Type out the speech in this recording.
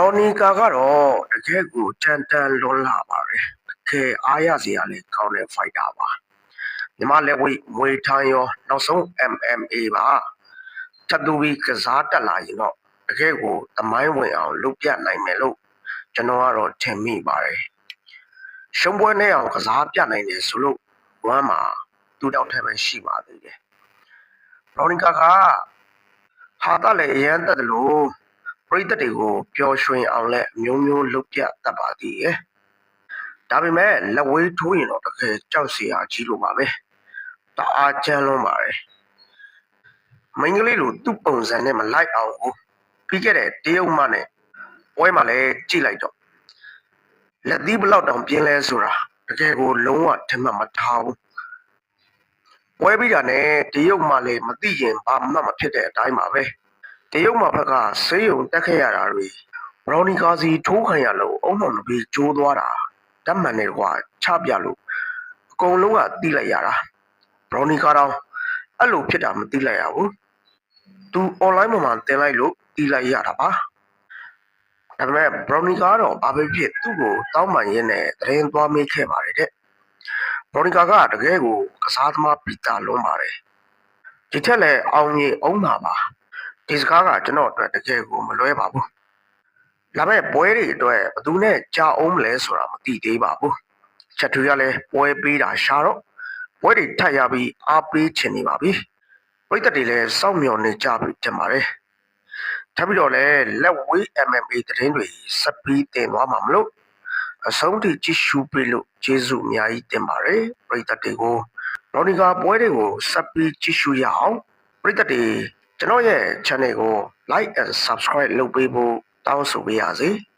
ရော်နီကာကတော့တကယ်ကိုတန်တန်လွန်လာပါတယ်တကယ်အားရစရာလေးကောင်းတဲ့ fighter ပါညီမလက်ဝိတ်မွေထိုင်းရောနောက်ဆုံး MMA ပါထပ်တူပြီးကစားတက်လာရင်တော့တကယ်ကိုသမိုင်းဝင်အောင်လုပ်ပြနိုင်မယ်လို့ကျွန်တော်ကတော့ထင်မိပါတယ်ရှုံးပွဲနဲ့အောင်ကစားပြနိုင်တယ်ဆိုလို့ဝမ်းမှာတူတောက်ထဲပဲရှိပါသေးတယ်ရော်နီကာကဟာတလည်းအရန်တက်တယ်လို့ ပရိသတ်တွေကိုပျော်ရွှင်အောင်လဲအမျိုးမျိုးလုပ်ပြတတ်ပါသေးရဲ့ဒါပေမဲ့လက်ဝဲထိုးရင်တော့တကယ်ကြောက်စရာကြီးလို့ပါပဲတအားကြမ်းလွန်းပါတယ်မင်းကလေးလိုသူ့ပုံစံနဲ့မလိုက်အောင်ကိုပြီးခဲ့တဲ့တရုတ်မနဲ့ပွဲမှာလဲကြည့်လိုက်တော့လက်သီးဘလောက်တောင်ပြင်းလဲဆိုတာတကယ်ကိုလုံးဝထင်မှတ်မထားဘူးပွဲပြီးတာနဲ့တရုတ်မလည်းမသိရင်ဘာမှမဖြစ်တဲ့အတိုင်းပါပဲ တရုတ်မှာဘက်ကဆေးရုံတက်ခဲ့ရတာတွေဘရော်နီကာစီထိုးခံရလို့အုံနောက်တစ်ပြီးကျိုးသွားတာတတ်မှန်တယ်ကွာချပြလို့အကုန်လုံးကတီးလိုက်ရတာဘရော်နီကာတော့အဲ့လိုဖြစ်တာမသိလိုက်ရဘူးသူ online မှာတင်လိုက်လို့တီးလိုက်ရတာပါဒါပေမဲ့ဘရော်နီကာတော့ဘာပဲဖြစ်သူ့ကိုတောင်းပန်ရင်းနဲ့တရင်သွားမေးခဲ့ပါတယ်တဲ့ဘရော်နီကာကတကယ်ကိုကစားသမားပီတာလုံးပါတယ်ဒီထက်လည်းအောင်ကြီးအောင်မှာပါ ဒီစကားကကျွန်တော်အတွက်တကယ်ကိုမလွဲပါဘူး။ဒါပေမဲ့ပွဲတွေအတွက်ဘယ်သူနဲ့ကြာအောင်မလဲဆိုတာမသိသေးပါဘူး။ချက်သူရလဲပွဲပေးတာရှာတော့ပွဲတွေထပ်ရပြီးအားပေးချင်နေပါပြီ။ပရိသတ်တွေလည်းစောင့်မျှော်နေကြပြီတင်ပါတယ်။ထပ်ပြီးတော့လဲလက်ဝေး MMA သတင်းတွေစပ်ပြီးတင်သွားမှာမလို့အဆုံးထိကြည့်ရှုပေးလို့ကျေးဇူးအများကြီးတင်ပါတယ်ပရိသတ်တွေကိုရော်နီကာပွဲတွေကိုစပ်ပြီးကြည့်ရှုရအောင်ပရိသတ်တွေ ကျွန်တော်ရဲ့ channel ကို like and subscribe လုပ်ပေးဖို့တောင်းဆိုပေးရစေ။